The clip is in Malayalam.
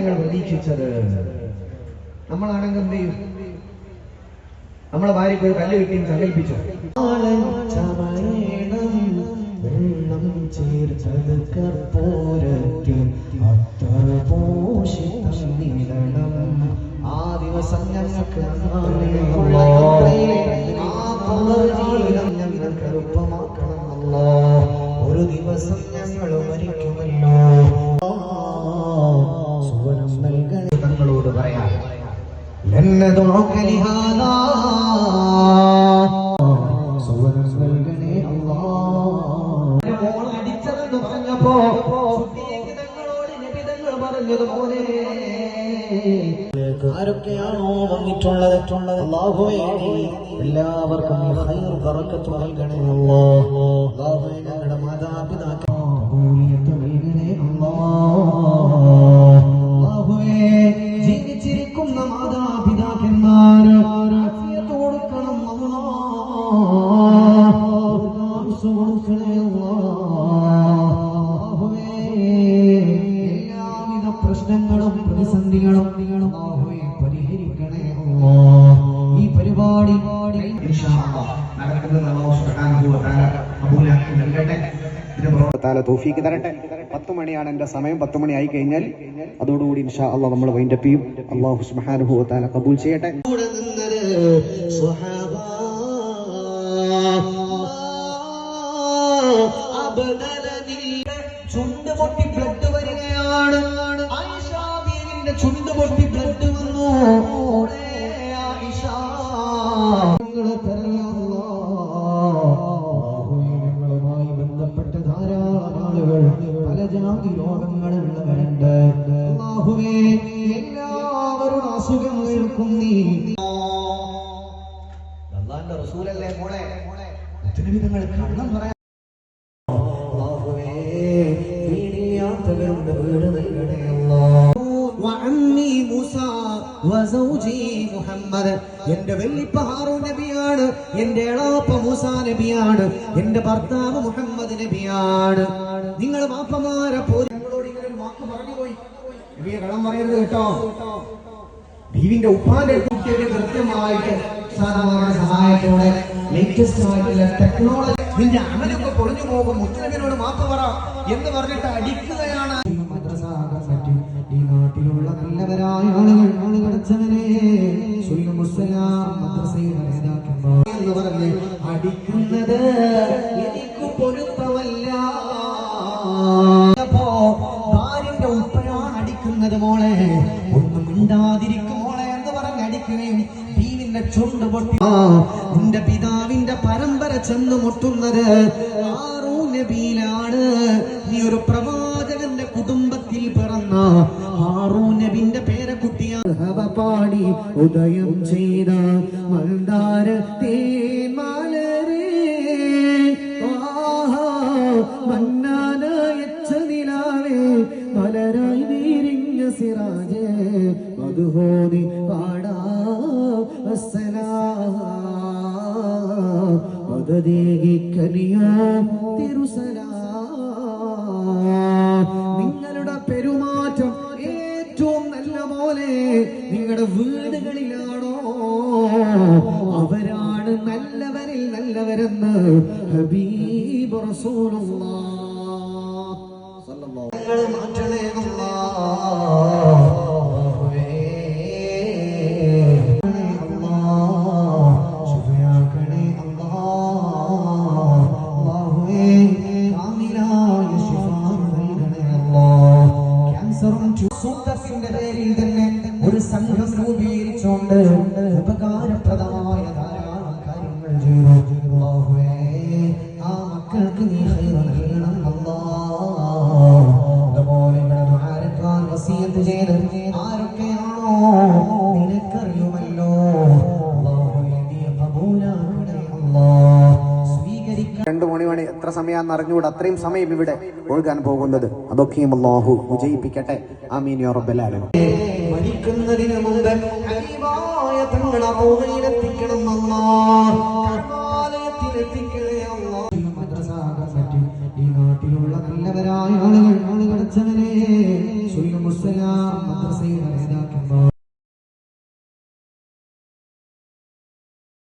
ഞങ്ങൾ പ്രതീക്ഷിച്ചത് നമ്മളാണെങ്കിൽ എന്ത് ചെയ്യും? നമ്മളെ ഭാര്യയ്ക്ക് ഒരു കല്ല് കിട്ടിയും സങ്കല്പിച്ചു? ചേർത്തത് കർപ്പൂരത്തിൽ لندعوك لهذا സുവനം നൽകണേ അല്ലാ മോൾ അടിച്ചതെന്ന് പറഞ്ഞപ്പോ സുദ്ദീഖ് തങ്ങളോട് നബി തങ്ങൾ പറഞ്ഞത് പോലെ ആരൊക്കെയാണോ വന്നിട്ടുള്ളത് അല്ലാഹുവേ എല്ലാവർക്കും നീ ഖൈർ ബറക്കത്ത് നൽകണേ അല്ലാ അല്ലാഹുവേ ഞങ്ങളുടെ മാതാപിതാക്കൾ കബൂലിയത്ത് നൽകണേ അല്ലാ അല്ലാഹുവേ ജീവിച്ചിരിക്കുന്ന മാതാപിതാക്കന്മാർ പ്രതിസന്ധികളും പരിഹരിക്കണേ ഈ പരിപാടി തോഫീക്ക് തരട്ടെ. പത്ത് മണിയാണ് എന്റെ സമയം. പത്ത് മണി ആയി കഴിഞ്ഞാൽ അതോടുകൂടി ഇൻഷാ അള്ളാ നമ്മൾ വൈൻഡപ്പ് ചെയ്യും. അള്ളാഹു സുബ്ഹാനഹു വതാല കബൂൽ ചെയ്യട്ടെ. ചുണ്ട് പൊട്ടി ചുണ്ട് പൊട്ടി ബ്ലഡ് വന്നു. അല്ലാഹുവേ, ബന്ധപ്പെട്ട ധാരാളം ആളുകൾ പല ജാതി രോഗങ്ങളുള്ളവരുണ്ട് അല്ലാഹുവേ എല്ലാവരുടെ അസുഖങ്ങൾക്കും നീ. റസൂലല്ലേ മോളെ? മുത്തനബിതങ്ങൾ കള്ളം പറയാൻ അല്ലാഹുവേ, മുഹമ്മദ്. എന്റെ വെല്ലിപ്പ ഹാറു നബിയാണ്. എന്റെ എളാപ്പ മൂസ നബിയാണ്. എന്റെ ഭർത്താവ് മുഹമ്മദ് നബിയാണ്. നിങ്ങൾ വാപ്പമാരെ പോയി ഞങ്ങളോട് ഇങ്ങനെ വാക്ക് പറഞ്ഞു പോയി നബിയെ കള്ളം പറയരുത് കേട്ടോ. ബീവിന്റെ ഉപ്പാന്റെ കുട്ടിയുടെ കൃത്യമായിട്ട് സാധാരണ സഹായത്തോടെ ലേറ്റസ്റ്റ് ആയിട്ടുള്ള ടെക്നോളജി നിന്റെ അമലൊക്കെ പൊളിഞ്ഞു പോകും. മുത്തലബിനോട് മാപ്പ് പറ. എന്ന് പറഞ്ഞിട്ട് അടിക്കുകയാണ്. നാട്ടിലുള്ള നല്ലവരായ ആളുകൾ നേതാക്കന്മാർ എന്ന് പറഞ്ഞ് അടിക്കുന്നത് എനിക്ക് പൊരുത്തമല്ല. ഭാര്യന്റെ ഉപ്പയാണ് അടിക്കുന്നത് മോളെ. ഒന്നും മിണ്ടാതിരിക്കും മോളെ എന്ന് പറഞ്ഞ് അടിക്കുകയും ബീവിന്റെ ചുണ്ട് പൊട്ടി. നിന്റെ പിതാവിന്റെ പരമ്പര ചെന്ന് മുട്ടുന്നത് ആറൂ നബിയിലാണ്. നീ ഒരു പ്രവാചകന്റെ കുടുംബത്തിൽ പിറന്ന ഹാറൂ നബിന്റെ പേരക്കുട്ടിയാണ്. ഹവ പാടി ഉദയം ചെയ്ത മന്ദാര മന്നാനയച്ച നിലാവേ. മലരായി വീരിഞ്ഞ സിറാജ് മധുഹോതി പാടാ. മതദേഹി കനിയോ തിരുസലാ. നിങ്ങളുടെ വീടുകളിലാണോ? അവരാണ് നല്ലവരിൽ നല്ലവരെന്ന് ഹബീബ് മാറ്റണേ രൂപീകരിച്ചുകൊണ്ട് ഉപകാരപ്രദമായ ധാരാളം കാര്യങ്ങൾ ചെയ്തു. ആ മക്കൾക്ക് നീ നൽകണം അതുപോലെ വസിയത്ത് ചെയ്ത് ആരൊക്കെയാണോ നിനക്കറിയുമല്ലോ. രണ്ടു മണി മണി എത്ര സമയാന്ന് അറിഞ്ഞുകൂടെ? അത്രയും സമയം ഇവിടെ ഒഴുകാൻ പോകുന്നത്. അതൊക്കെയും അള്ളാഹു വിജയിപ്പിക്കട്ടെ ആമീൻ യാ റബ്ബൽ ആലമീൻ. മരിക്കുന്നതിന് മുമ്പ് ഹബീബായ തങ്ങൾ അറോഹയിലെത്തിക്കണം മദ്രസ മദ്രസാകാൻ പറ്റും ഈ നാട്ടിലുള്ള നല്ലവരായ ആളുകൾ പഠിച്ചവനെ സുല്ലമുസ്സലാം മദ്രസയുടെ നേതാവ്